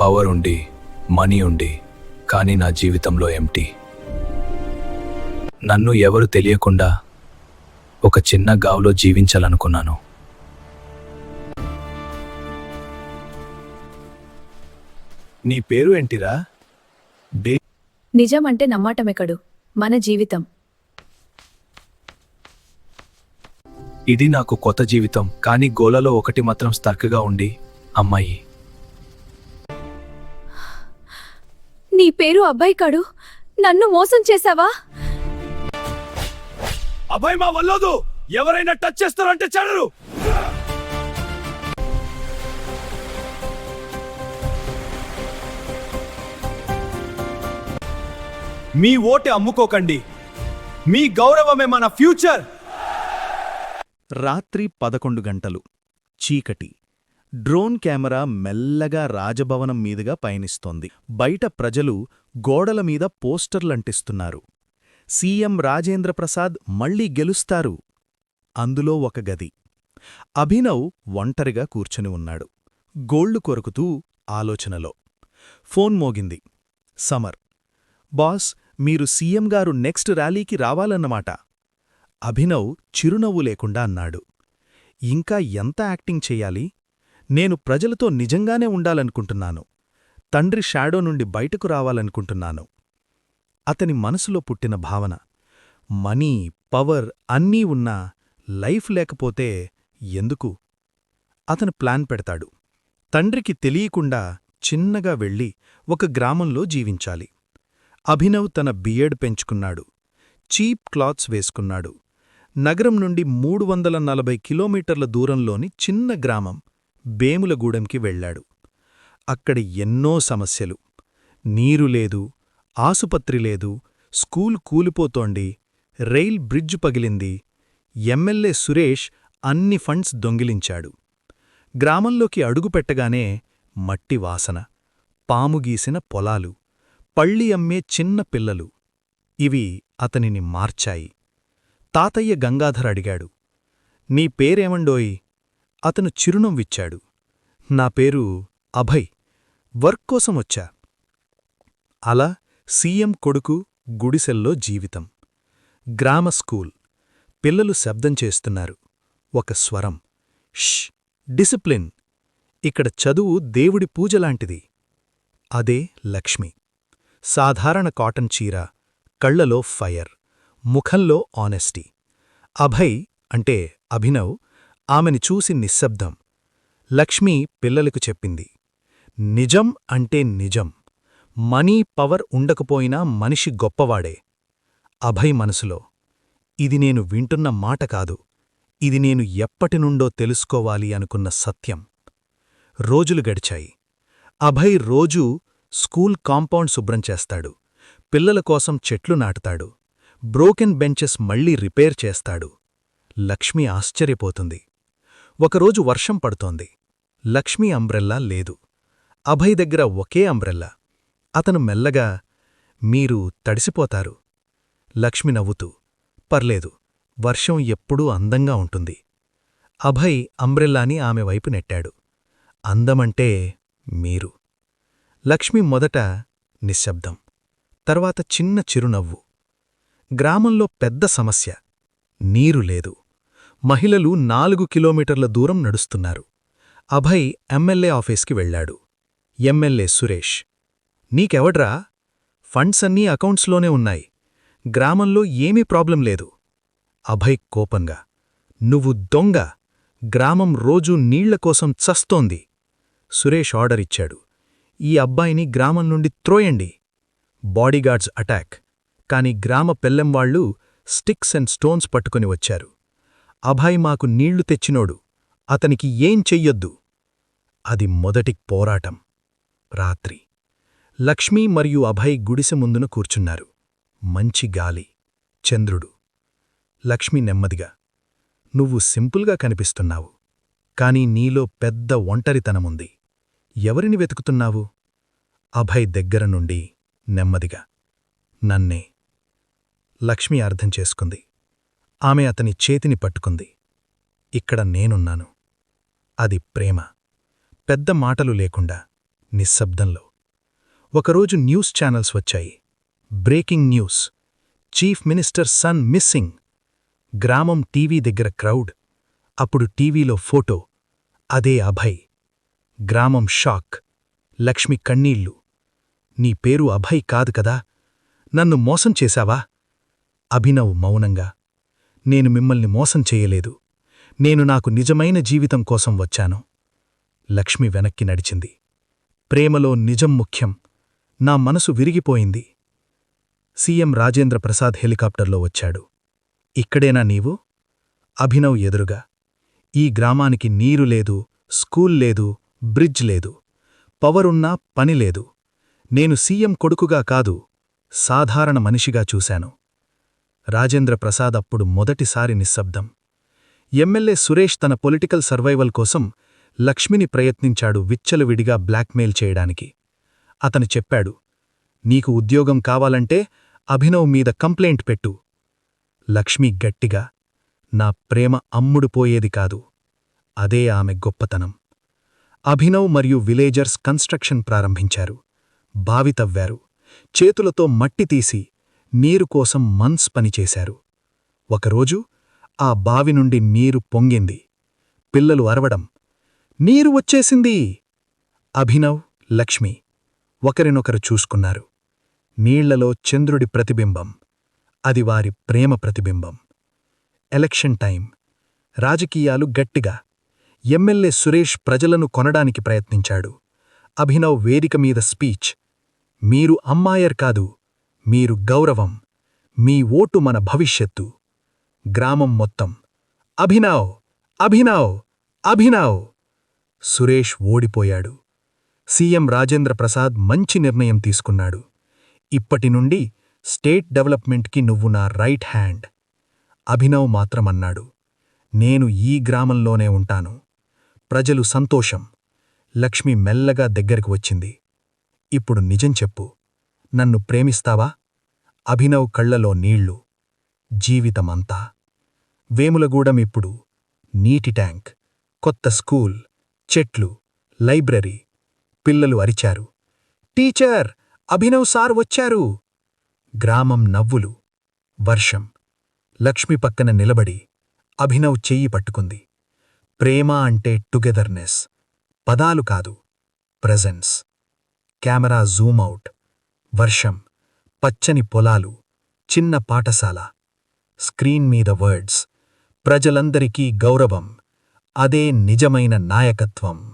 Power ఉండి money ఉండి కానీ నా జీవితంలో ఎంటీ నన్ను ఎవరు తెలియకుండా ఒక చిన్న గావులో జీవించాలనుకున్నాను. నీ పేరు ఏంటిరా? నిజం అంటే నమ్మాటమెక్కడు మన జీవితం. ఇది నాకు కొత్త జీవితం కానీ గోలలో ఒకటి మాత్రం స్తర్క్గా ఉండి అమ్మాయి. నీ పేరు అబ్బాయి కాడు. నన్ను మోసం చేశావా? అబ్బాయి మా వల్లోదు. ఎవరైనా టచ్ చేస్తారంటే చెడరు. మీ ఓటు అమ్ముకోకండి. మీ గౌరవమే మన ఫ్యూచర్. రాత్రి పదకొండు గంటలు. చీకటి. డ్రోన్ కెమెరా మెల్లగా రాజభవనం మీదుగా పయనిస్తోంది. బయట ప్రజలు గోడల మీద పోస్టర్లంటిస్తున్నారు. సీఎం రాజేంద్రప్రసాద్ మళ్ళీ గెలుస్తారు. అందులో ఒక గది. అభినవ్ ఒంటరిగా కూర్చుని ఉన్నాడు. గోళ్ళు కొరుకుతూ ఆలోచనలో. ఫోన్ మోగింది. సమర్. బాస్ మీరు సీఎం గారు నెక్స్ట్ ర్యాలీకి రావాలన్నమాట. అభినవ్ చిరునవ్వు లేకుండా అన్నాడు. ఇంకా ఎంత యాక్టింగ్ చెయ్యాలి నేను ప్రజలతో నిజంగానే ఉండాలనుకుంటున్నాను. తండ్రి షాడో నుండి బయటకు రావాలనుకుంటున్నాను. అతని మనసులో పుట్టిన భావన మనీ పవర్ అన్నీ ఉన్నా లైఫ్ లేకపోతే ఎందుకు? అతను ప్లాన్ పెడతాడు. తండ్రికి తెలియకుండా చిన్నగా వెళ్ళి ఒక గ్రామంలో జీవించాలి. అభినవ్ తన బియర్డ్ పెంచుకున్నాడు. చీప్ క్లాత్స్ వేసుకున్నాడు. నగరం నుండి మూడు వందల నలభై కిలోమీటర్ల దూరంలోని చిన్న గ్రామం. బేములగూడెంకి వెళ్ళాడు. అక్కడ ఎన్నో సమస్యలు. నీరు లేదు ఆసుపత్రి లేదు స్కూల్ కూలిపోతోంది రైల్ బ్రిడ్జ్ పగిలింది ఎమ్మెల్యే సురేష్ అన్ని ఫండ్స్ దొంగిలించాడు. గ్రామంలోకి అడుగుపెట్టగానే మట్టి వాసన పాముగీసిన పొలాలు పళ్ళి అమ్మే చిన్న పిల్లలు ఇవి అతనిని మార్చాయి. తాతయ్య గంగాధర్ అడిగాడు నీ పేరేమండోయ్? అతను చిరునవ్విచ్చాడు. నా పేరు అభయ్. వర్క్ కోసం వచ్చా? అలా సీఎం కొడుకు గుడిసెల్లో జీవితం. గ్రామ స్కూల్. పిల్లలు శబ్దం చేస్తున్నారు. ఒక స్వరం. ష్! డిసిప్లిన్. ఇక్కడ చదువు దేవుడి పూజలాంటిది. అదే లక్ష్మి. సాధారణ కాటన్ చీర. కళ్ళలో ఫైర్. ముఖంలో ఆనెస్టీ. అభయ్ అంటే అభినవ్ ఆమెని చూసి నిశ్శబ్దం. లక్ష్మి పిల్లలకు చెప్పింది నిజం అంటే నిజం. మనీ పవర్ ఉండకపోయినా మనిషి గొప్పవాడే. అభయ్ మనసులో ఇది నేను వింటున్న మాట కాదు. ఇది నేను ఎప్పటినుండో తెలుసుకోవాలి అనుకున్న సత్యం. రోజులు గడిచాయి. అభయ్ రోజూ స్కూల్ కాంపౌండ్ శుభ్రం చేస్తాడు. పిల్లల కోసం చెట్లు నాటుతాడు. బ్రోకెన్ బెంచెస్ మళ్ళీ రిపేర్ చేస్తాడు. లక్ష్మి ఆశ్చర్యపోతుంది. ఒకరోజు వర్షం పడుతోంది. లక్ష్మి అంబ్రెల్లా లేదు. అభయ్ దగ్గర ఒకే అంబ్రెల్లా. అతను మెల్లగా మీరు తడిసిపోతారు. లక్ష్మి నవ్వుతూ పర్లేదు వర్షం ఎప్పుడూ అందంగా ఉంటుంది. అభయ్ అంబ్రెల్లాని ఆమె వైపు నెట్టాడు. అందమంటే మీరు. లక్ష్మి మొదట నిశ్శబ్దం తర్వాత చిన్న చిరునవ్వు. గ్రామంలో పెద్ద సమస్య నీరు లేదు. మహిళలు నాలుగు కిలోమీటర్ల దూరం నడుస్తున్నారు. అభయ్ ఎమ్మెల్యే ఆఫీస్కి వెళ్ళాడు ఎమ్మెల్యే సురేష్ నీకెవడ్రా? ఫండ్స్ అన్నీ అకౌంట్స్లోనే ఉన్నాయి. గ్రామంలో ఏమీ ప్రాబ్లం లేదు. అభయ్ కోపంగా నువ్వు దొంగ. గ్రామం రోజూ నీళ్ళ కోసం చస్తోంది. సురేష్ ఆర్డర్ ఇచ్చాడు. ఈ అబ్బాయిని గ్రామం నుండి త్రోయండి. Bodyguards attack. కాని గ్రామ పెల్లెంవాళ్ళు స్టిక్స్ అండ్ స్టోన్స్ పట్టుకొని వచ్చారు. అభయ్ మాకు నీళ్ళు తెచ్చినోడు అతనికి ఏం చెయ్యొద్దు. అది మొదటి పోరాటం. రాత్రి. లక్ష్మీ మరియు అభయ్ గుడిసె ముందున కూర్చున్నారు. మంచి గాలి. చంద్రుడు. లక్ష్మి నెమ్మదిగా. నువ్వు సింపుల్గా కనిపిస్తున్నావు. కాని నీలో పెద్ద ఒంటరితనముంది. ఎవరిని వెతుకుతున్నావు? అభయ్ దగ్గర నుండి నెమ్మదిగా. నన్నే. లక్ష్మి అర్థం చేసుకుంది. ఆమె అతని చేతిని పట్టుకుంది. ఇక్కడ నేనున్నాను. అది ప్రేమ. పెద్ద మాటలు లేకుండా నిశ్శబ్దంలో. ఒకరోజు న్యూస్ ఛానల్స్ వచ్చాయి. Breaking news. Chief minister son missing. గ్రామం టీవీ దగ్గర క్రౌడ్. అప్పుడు టీవీలో ఫోటో. అదే అభయ్. గ్రామం షాక్. లక్ష్మి కన్నీళ్ళు. నీ పేరు అభయ్ కాదు కదా? నన్ను మోసం చేశావా? అభినవ్ మౌనంగా. నేను మిమ్మల్ని మోసం చేయలేదు. నేను నాకు నిజమైన జీవితం కోసం వచ్చాను. లక్ష్మి వెనక్కి నడిచింది. ప్రేమలో నిజం ముఖ్యం. నా మనసు విరిగిపోయింది. సీఎం రాజేంద్ర ప్రసాద్ హెలికాప్టర్లో వచ్చాడు. ఇక్కడేనా నీవు? అభినవ్ ఎదురుగా. ఈ గ్రామానికి నీరు లేదు స్కూల్ లేదు బ్రిడ్జ్ లేదు. పవరున్నా పని లేదు. నేను సీఎం కొడుకుగా కాదు సాధారణ మనిషిగా చూశాను. రాజేంద్ర ప్రసాద్ అప్పుడు మొదటిసారి నిశ్శబ్దం. ఎమ్మెల్యే సురేష్ తన పొలిటికల్ సర్వైవల్ కోసం లక్ష్మిని ప్రయత్నించాడు విచ్చలవిడిగా బ్లాక్మెయిల్ చేయడానికి. అతను చెప్పాడు నీకు ఉద్యోగం కావాలంటే అభినవ్ మీద కంప్లైంట్ పెట్టు. లక్ష్మి గట్టిగా నా ప్రేమ అమ్ముడుపోయేది కాదు. అదే ఆమె గొప్పతనం. అభినవ్ మరియు విలేజర్స్ కన్స్ట్రక్షన్ ప్రారంభించారు. బావి తవ్వారు చేతులతో మట్టి తీసి నీరు కోసం మన్స్ పనిచేశారు ఒకరోజు ఆ బావి నుండి నీరు పొంగింది. పిల్లలు అరవడం నీరు వచ్చేసింది! అభినవ్ లక్ష్మి ఒకరినొకరు చూసుకున్నారు. నీళ్ళలో చంద్రుడి ప్రతిబింబం అది వారి ప్రేమ ప్రతిబింబం. ఎలక్షన్ టైం రాజకీయాలు గట్టిగా. ఎమ్మెల్యే సురేష్ ప్రజలను కొనడానికి ప్రయత్నించాడు. అభినవ్ వేదిక మీద స్పీచ్ మీరు అమ్మాయర్ కాదు మీరు గౌరవం మీ ఓటు మన భవిష్యత్తు. గ్రామం మొత్తం అభినవ్ అభినవ్ అభినవ్. సురేష్ ఓడిపోయాడు. సీఎం రాజేంద్ర ప్రసాద్ మంచి నిర్ణయం తీసుకున్నాడు. ఇప్పటి నుండి స్టేట్ డెవలప్మెంట్కి నువ్వు నా రైట్ హ్యాండ్. అభినవ్ మాత్రమన్నాడు. నేను ఈ గ్రామంలోనే ఉంటాను. ప్రజలు సంతోషం. లక్ష్మి మెల్లగా దగ్గరికి వచ్చింది. ఇప్పుడు నిజం చెప్పు. నన్ను ప్రేమిస్తావా? అభినవ్ కళ్ళలో నీళ్ళు. జీవితమంతా. వేములగూడెం ఇప్పుడు నీటి ట్యాంక్ కొత్త స్కూల్ చెట్లు లైబ్రరీ. పిల్లలు అరిచారు. టీచర్ అభినవ్ సార్ వచ్చారు. గ్రామం నవ్వులు. వర్షం. లక్ష్మి పక్కన నిలబడి అభినవ్ చెయ్యి పట్టుకుంది. ప్రేమ అంటే టుగెదర్నెస్. పదాలు కాదు. ప్రజెన్స్. కెమెరా జూమ్ అవుట్ వర్షం పచ్చని పొలాలు చిన్న పాఠశాల. స్క్రీన్ మీద వర్డ్స్. ప్రజలందరికీ గౌరవం. అదే నిజమైన నాయకత్వం.